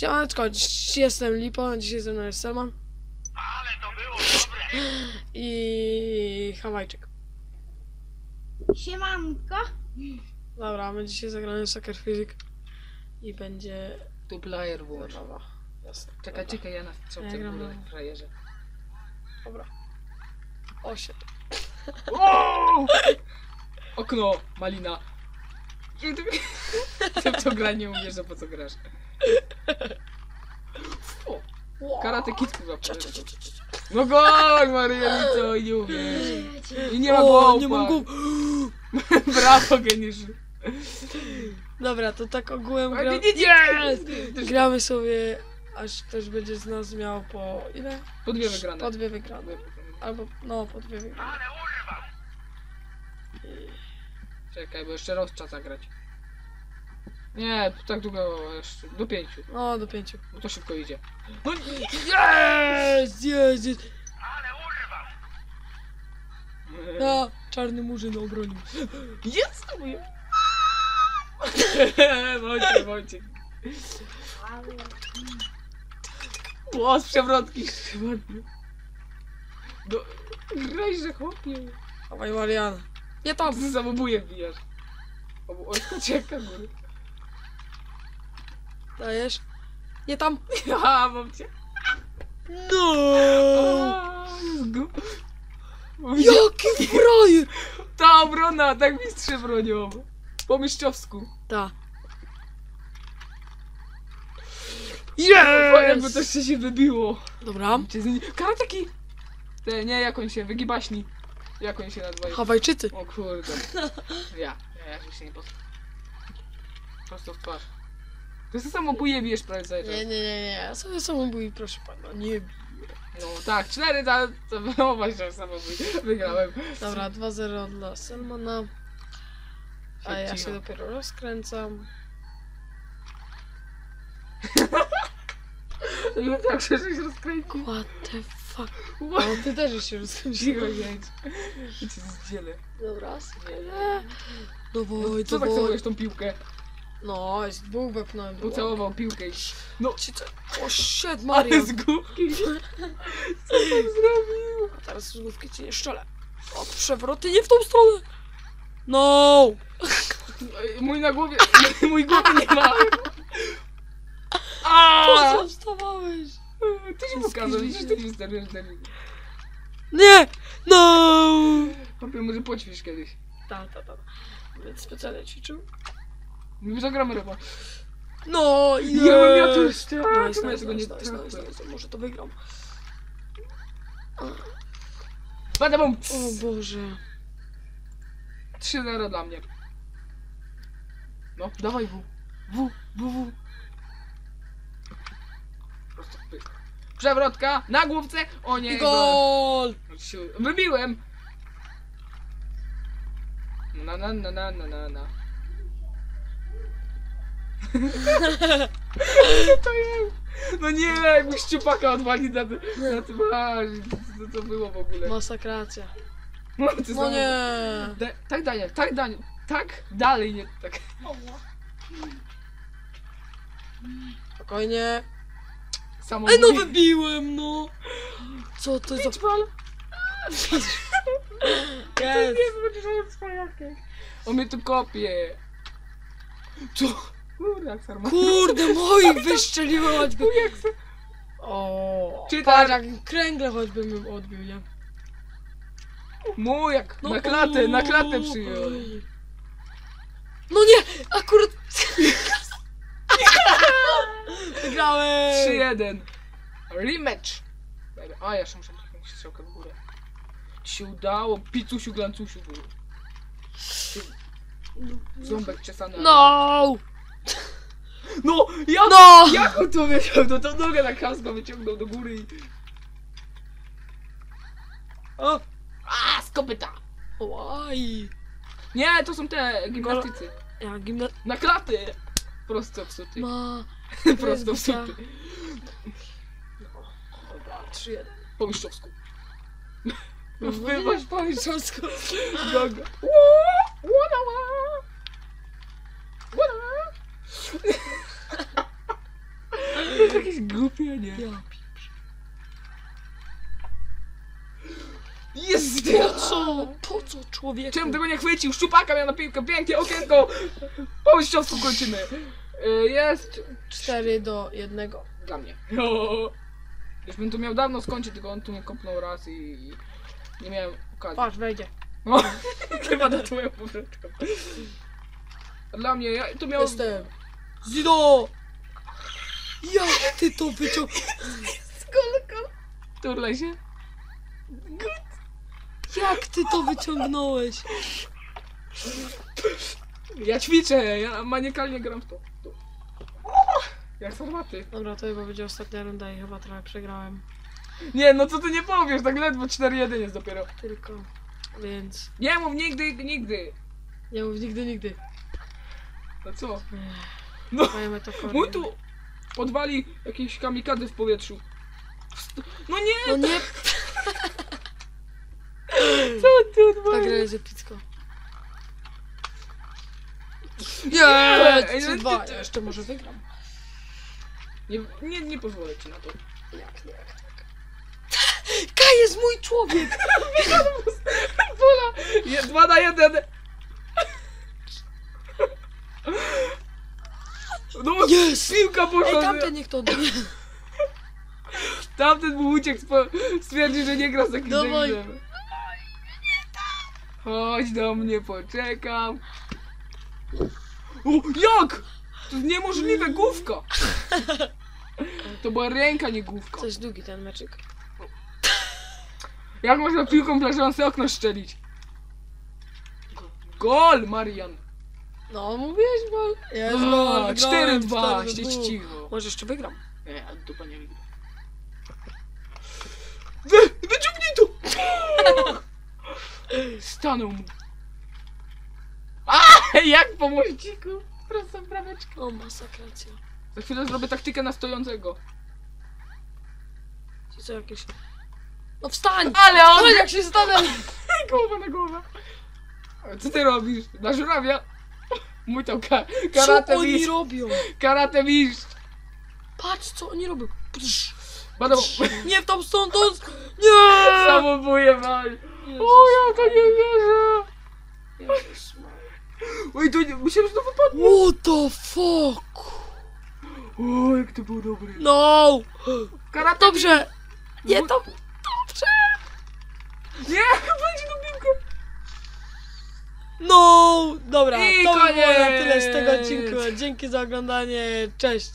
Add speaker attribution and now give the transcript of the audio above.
Speaker 1: Siemaneczko, dziś jestem Lipo, dzisiaj ze mną jest Selman
Speaker 2: Ale to było dobre!
Speaker 1: i Hawajczyk.
Speaker 3: Siemanko.
Speaker 1: Dobra, my dzisiaj zagramy Soccer Physics i będzie
Speaker 4: Tu player włącz.
Speaker 1: zabawa. Jasne.
Speaker 4: Czekaj,
Speaker 1: Dobra.
Speaker 4: czekaj, ja na strzałce
Speaker 1: Ja
Speaker 4: w
Speaker 1: gram
Speaker 4: górę,
Speaker 1: na-
Speaker 4: frajerze.
Speaker 1: Dobra. Osiem.
Speaker 4: Wow! Okno, malina. Ty w to gra nie umiesz, a po co grasz? Karate kid chyba. No gol, Marielico, i nie umiesz. I nie ma
Speaker 1: O,
Speaker 4: głowa.
Speaker 1: nie mam głów.
Speaker 4: Brawo, geniuszu.
Speaker 1: Dobra, to tak ogółem gra...
Speaker 4: nie, nie, nie.
Speaker 1: gramy sobie, aż ktoś będzie z nas miał po ile?
Speaker 4: Po dwie wygrane.
Speaker 1: Po dwie wygrane. Albo, no, po dwie wygrane.
Speaker 4: Czekaj, bo jeszcze raz trzeba zagrać. Nie, tak długo jeszcze. Do pięciu.
Speaker 1: No, do pięciu.
Speaker 4: Bo to szybko idzie.
Speaker 1: No, jest, jest, jest.
Speaker 2: Ale urwał!
Speaker 1: A, czarny murzyn obronił.
Speaker 4: Jest to moje. Wojciech, Wojciech. O, z przewrotki. No, graj, że chłopie.
Speaker 1: Dawaj, Marian. Nie tam.
Speaker 4: Wbijasz. O, o, ucieka góry.
Speaker 1: Dajesz? Nie tam.
Speaker 4: Aha, mam cię.
Speaker 1: No. Jaki frajer.
Speaker 4: Ta obrona, tak mistrze bronią. Po mistrzowsku.
Speaker 1: Ta.
Speaker 4: O, jakby to jeszcze się wybiło.
Speaker 1: Dobra.
Speaker 4: Karateki! Te, nie, jak on się, wygibaśni. Jak on się nazywa?
Speaker 1: Hawajczycy.
Speaker 4: O kurde. Ja, ja, ja się nie post... Prosto w twarz. To jest samobuje bijesz prawie cały czas.
Speaker 1: Nie, nie, nie, nie. Ja sobie samobój, proszę pana. Nie.
Speaker 4: No tak, cztery za... to- No właśnie, samobój. Wygrałem.
Speaker 1: Dobra, 2-0 dla Selmana. A ja się
Speaker 4: Siedzimy.
Speaker 1: dopiero rozkręcam.
Speaker 4: No tak, że się rozkręcił.
Speaker 1: What the fuck? O, ty też się rozkręciłeś.
Speaker 4: Cicho jedź. I cię zdzielę.
Speaker 1: Dobra, skele. Dawaj,
Speaker 4: Co tak
Speaker 1: dawaj.
Speaker 4: celujesz tą piłkę?
Speaker 1: No, jest dwóch wepchnąłem. było.
Speaker 4: Pocałował piłkę i... No,
Speaker 1: Ci co? O shit,
Speaker 4: ale
Speaker 1: Marian.
Speaker 4: z główki. Co tam zrobił?
Speaker 1: A teraz z główki ci nie szczelę. O, przewroty nie w tą stronę. No!
Speaker 4: Mój na głowie... Mój głowy nie ma.
Speaker 1: Po
Speaker 4: A!
Speaker 1: co wstawałeś?
Speaker 4: Ty się pokazał, widzisz, ty nie wystarczysz
Speaker 1: Nie! No!
Speaker 4: Chłopie, może poćwisz kiedyś.
Speaker 1: Ta, ta, ta. Więc specjalnie ćwiczył.
Speaker 4: Mówisz, że gramy ryba.
Speaker 1: No i
Speaker 4: Ja mam ja tu jeszcze.
Speaker 1: Nice,
Speaker 4: czemu ja
Speaker 1: nice, nice, nice, nice,
Speaker 4: trafię?
Speaker 1: nice. Może to wygram.
Speaker 4: Bada bum!
Speaker 1: O Boże.
Speaker 4: 3-0 dla mnie. No, dawaj W. W, W, W. Prosto pyk. Przewrotka, na główce. O nie,
Speaker 1: I gol!
Speaker 4: Wybiłem. Na, na, na, na, na, na, na. To jest? No nie, jakby szczupaka odwali na, na a, co to było w ogóle?
Speaker 1: Masakracja.
Speaker 4: No, ty
Speaker 1: No nie!
Speaker 4: Da, tak Daniel, tak Daniel, tak dalej, nie tak.
Speaker 1: Spokojnie.
Speaker 4: Samo
Speaker 1: Ej, no wybiłem, no! Co to za...
Speaker 4: Pitball.
Speaker 1: Jest!
Speaker 4: On mnie tu kopie. Co? Kurde, jak sarma.
Speaker 1: Kurde, moich wystrzeliłem choćby.
Speaker 4: Jak sa-
Speaker 1: O,
Speaker 4: Czy
Speaker 1: patrz,
Speaker 4: tak-
Speaker 1: jak kręgle choćby bym odbił, nie?
Speaker 4: Mu jak na klatę, na klatę przyjął.
Speaker 1: No nie! Akurat... Wygrałem!
Speaker 4: 3-1. Rematch. A, ja jeszcze muszę jakąś strzałkę w górę. Ci się udało. Picusiu, glancusiu był. Ząbek czesany.
Speaker 1: No!
Speaker 4: No! Ja
Speaker 1: No!
Speaker 4: Jak on to wyciągnął? Tą nogę na kasko wyciągnął do góry i...
Speaker 1: O!
Speaker 4: A, z kopyta!
Speaker 1: Łaj!
Speaker 4: Nie, to są te gimnastycy.
Speaker 1: Ja gimna...
Speaker 4: Na klaty! Prosto w suty.
Speaker 1: Ma...
Speaker 4: Prosto w suty.
Speaker 1: Dobra, 3-1.
Speaker 4: Po mistrzowsku.
Speaker 1: No,
Speaker 4: Wyważ
Speaker 1: po mistrzowsku.
Speaker 4: Ła. Ła. Jakieś głupie, nie? Jest!
Speaker 1: Po co? Po co człowieku?
Speaker 4: Czemu tego nie chwycił? Szczupaka miał na piłkę, pięknie, okienko! Po mistrzowsku kończymy. Y, Jest...
Speaker 1: 4 do 1.
Speaker 4: Dla mnie. Już bym to miał dawno skończyć, tylko on tu mnie kopnął raz i... Nie miałem okazji.
Speaker 1: Patrz, wejdzie.
Speaker 4: No, chyba na twoją powrotkę. Dla mnie, ja to miał...
Speaker 1: Jestem. Zido! Jak ty to wyciąg...
Speaker 4: Turlaj się.
Speaker 1: Jak ty to wyciągnąłeś?
Speaker 4: Ja ćwiczę, ja maniakalnie gram w to. to. Jak sarmaty.
Speaker 1: Dobra, to chyba będzie ostatnia runda i chyba trochę przegrałem.
Speaker 4: Nie, no co ty nie powiesz, tak ledwo 4-1 jest dopiero.
Speaker 1: Tylko. Więc.
Speaker 4: Nie mów nigdy, nigdy.
Speaker 1: Nie mów nigdy, nigdy.
Speaker 4: No co?
Speaker 1: Ech,
Speaker 4: No.
Speaker 1: Moja metaforia.
Speaker 4: Mój tu podwali jakieś kamikady w powietrzu. No nie!
Speaker 1: No nie,
Speaker 4: Co ty
Speaker 1: ta gra jest epicka.
Speaker 4: Nie,
Speaker 1: Nie,
Speaker 4: no
Speaker 1: 3-2.
Speaker 4: ty-
Speaker 1: Ja jeszcze może wygram.
Speaker 4: Nie, nie, nie pozwolę ci na to.
Speaker 1: Jak nie, jak tak. Kaj jest mój człowiek!
Speaker 4: Je, dwa na jeden! No,
Speaker 1: Jest!
Speaker 4: piłka poszła.
Speaker 1: Ej, tamten niech to odbije.
Speaker 4: Tamten mu uciekł, spo- stwierdził, że nie gra z takim
Speaker 1: Dawaj.
Speaker 4: Jamesem. Chodź do mnie, poczekam. O, jak? To niemożliwe, główka! To była ręka, nie główka.
Speaker 1: Coś długi ten meczyk.
Speaker 4: Jak można piłką flaszujące okno szczelić? Gol, Marian!
Speaker 1: No, mówiłeś gol. Jest
Speaker 4: A,
Speaker 1: gol, wygrałem,
Speaker 4: 4-2,
Speaker 1: 4 do
Speaker 4: siedź
Speaker 1: dwóch.
Speaker 4: cicho.
Speaker 1: Może jeszcze wygram.
Speaker 4: Nie, a dupa nie wygra. Wy, wyciągnij to! Stanął mu. A, jak po mościku? Prosto w brameczkę.
Speaker 1: O, masakracja.
Speaker 4: Za chwilę zrobię taktykę na stojącego.
Speaker 1: Ci co jakieś... No wstań!
Speaker 4: Ale on...
Speaker 1: Ale jak się stanę!
Speaker 4: Głowa na głowę. Co ty robisz? Na żurawia? Mój to ka
Speaker 1: Co
Speaker 4: karate
Speaker 1: oni
Speaker 4: mistrz.
Speaker 1: robią?
Speaker 4: Karate mistrz.
Speaker 1: Patrz co oni robią. Psz,
Speaker 4: Będą...
Speaker 1: Nie w tą stąd, to... Nie!
Speaker 4: Samobuje.
Speaker 1: Jezus,
Speaker 4: O, ja to nie wierzę.
Speaker 1: Jezus.
Speaker 4: Oj, to nie... Myślałem, że to.
Speaker 1: What the fuck?
Speaker 4: O, jak to było dobre.
Speaker 1: No!
Speaker 4: Karate
Speaker 1: Dobrze! Nie, to... Dobrze!
Speaker 4: Nie, będzie.
Speaker 1: No! Dobra,
Speaker 4: I
Speaker 1: to by było na
Speaker 4: koniec!
Speaker 1: tyle z tego odcinku. Dzięki za oglądanie. Cześć!